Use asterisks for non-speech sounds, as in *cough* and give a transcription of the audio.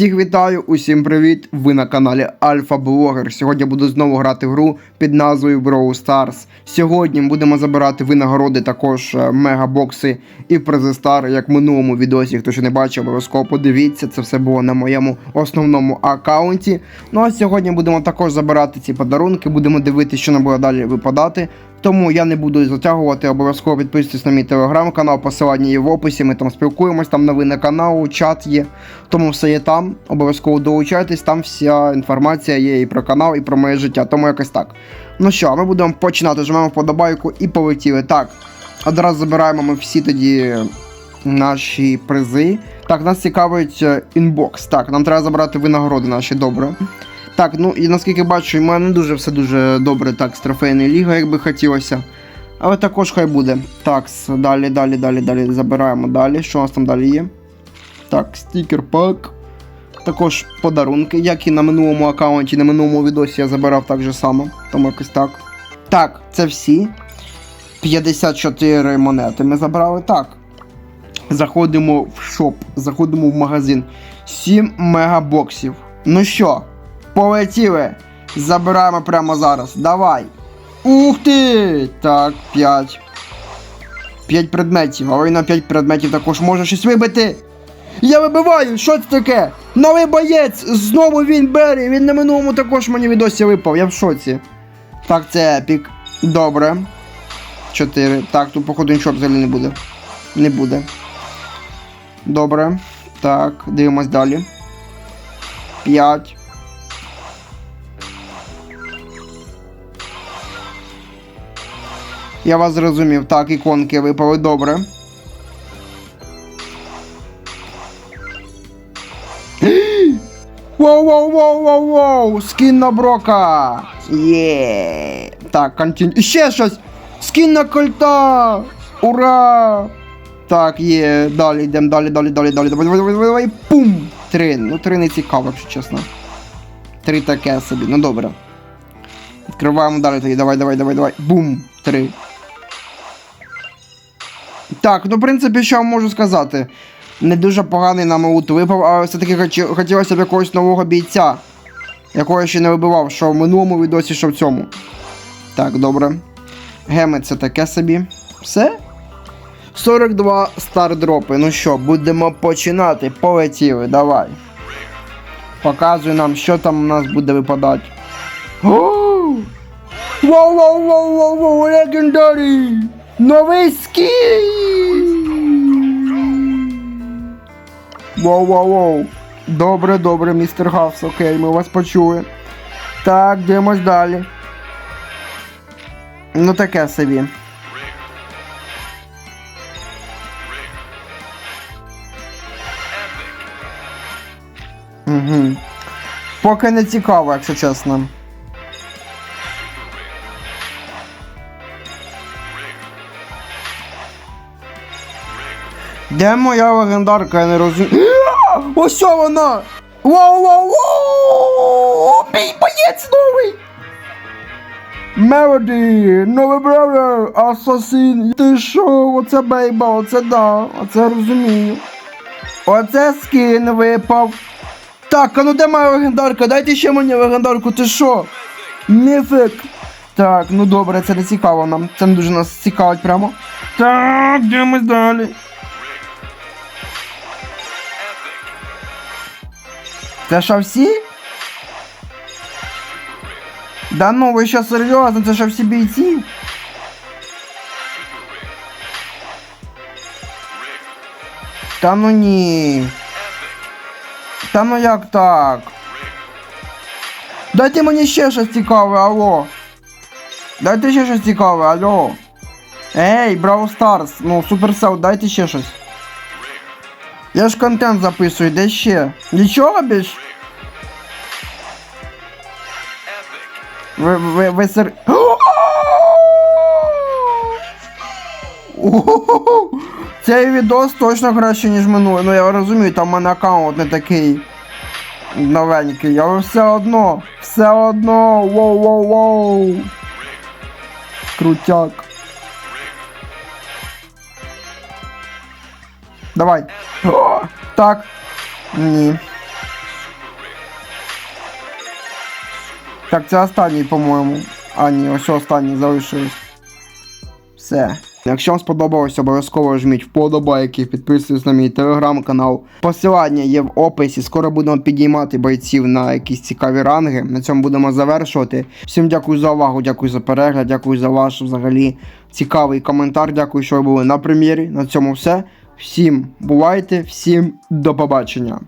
Всіх вітаю, усім привіт! Ви на каналі Альфа Блогер. Сьогодні буду знову грати гру під назвою Brawl Stars. Сьогодні будемо забирати винагороди, також е, мегабокси і призи Стар, як в минулому відосі. Хто ще не бачив, обов'язково подивіться. Це все було на моєму основному аккаунті. Ну а сьогодні будемо також забирати ці подарунки, будемо дивитися, що нам буде далі випадати. Тому я не буду затягувати, обов'язково підписуйтесь на мій телеграм-канал, посилання є в описі. Ми там спілкуємось, там новини каналу, чат є. Тому все є там. Обов'язково долучайтесь, там вся інформація є і про канал, і про моє життя. Тому якось так. Ну що, ми будемо починати. Жмемо вподобайку і полетіли. Так, одразу забираємо ми всі тоді наші призи. Так, нас цікавить е, інбокс. Так, нам треба забрати винагороди наші добре. Так, ну і наскільки бачу, в мене не дуже все дуже добре так з трофейною лігою, як би хотілося. Але також хай буде. Так, далі, далі, далі, далі. Забираємо далі. Що у нас там далі є? Так, стікер пак. Також подарунки, як і на минулому аккаунті, на минулому відосі я забирав так же само. Тому якось так. Так, це всі. 54 монети ми забрали. Так. Заходимо в шоп, заходимо в магазин. 7 мегабоксів. Ну що, полетіли. Забираємо прямо зараз. Давай. Ух ти! Так, 5. 5 предметів, але на 5 предметів також може щось вибити. Я вибиваю! Що це таке? Новий боєць! Знову він Беррі! Він на минулому також мені відосі випав, я в шоці. Так, це епік. Добре. 4. Так, тут, походу, нічого взагалі не буде. Не буде. Добре. Так, дивимось далі. 5. Я вас зрозумів. Так, іконки випали добре. *gasps* Воу, воу, воу, воу, воу! Скін на брока! Є! Так, континю. І ще щось! Скін на кольта! Ура! Так, є. Далі йдемо, далі, далі, далі, далі. Давай, давай, давай, давай, пум! Три. Ну, три не цікаво, якщо чесно. Три таке собі, ну добре. Відкриваємо далі тоді. Давай, давай, давай, давай. Бум! Три. Так, ну, в принципі, що я можу сказати? Не дуже поганий нам аут випав, але все-таки хотілося б якогось нового бійця, якого я ще не вибивав, що в минулому відосі, що в цьому. Так, добре. Геми це таке собі. Все? 42 стардропи. Ну що, будемо починати. Полетіли, давай. Показуй нам, що там у нас буде випадати. Воу, воу, воу, воу, воу, легендарі! Новий скін! Воу, воу, воу. Добре, добре, містер Гавс, окей, ми вас почули. Так, дивимось далі. Ну таке собі. Угу. Поки не цікаво, якщо чесно. Де моя легендарка, я не розумію. Ось вона! Воу, воу, воу! Мій боєць новий! Мелоді, новий бравлер, асасин. Ти що? Оце бейба, оце да, оце розумію. Оце скін випав. Так, а ну де моя легендарка? Дайте ще мені легендарку, ти що? Міфик. Так, ну добре, це не цікаво нам. Це не дуже нас цікавить прямо. Так, йдемось далі. Це що всі? Да ну ви що серйозно, це що всі бійці? Та ну ні. Та ну як так? Дайте мені ще щось цікаве, алло. Дайте ще щось цікаве, алло. Ей, Brawl Stars, ну Supercell, дайте ще щось. Я ж контент записую, де ще? Нічого більш? Ви, ви, ви сер... *gasps* Цей відос точно краще, ніж минулий. Ну я розумію, там в мене аккаунт не такий новенький, але все одно, все одно, воу-воу-воу. Крутяк. Давай. О, так. Ні. Так, це останній, по-моєму. А, ні, ось останній залишилось. Все. Якщо вам сподобалось, обов'язково жміть вподобайки, підписуйтесь на мій телеграм-канал. Посилання є в описі. Скоро будемо підіймати бойців на якісь цікаві ранги. На цьому будемо завершувати. Всім дякую за увагу, дякую за перегляд, дякую за ваш взагалі цікавий коментар. Дякую, що ви були на прем'єрі. На цьому все. Всім бувайте, всім до побачення.